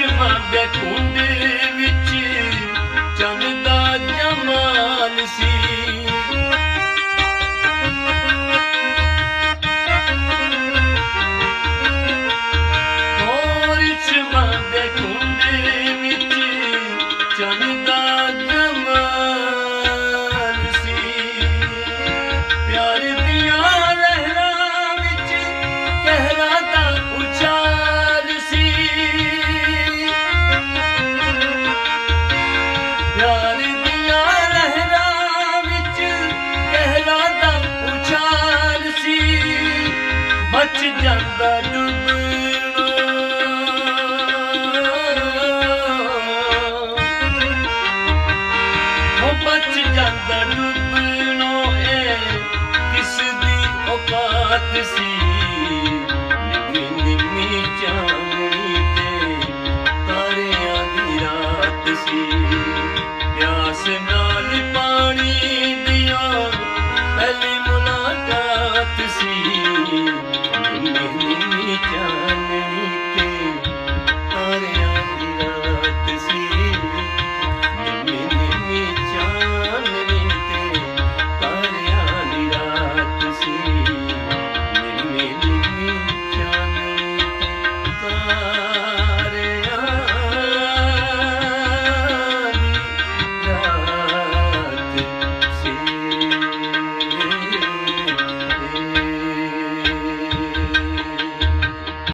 Başıma be kundir ਵਿੱਚ ਜਾਂਦਾ ਡੁੱਬਣਾ। ਉਹ ਜਾਂਦਾ ਡੁੱਬਣਾ ਏ ਸੀ?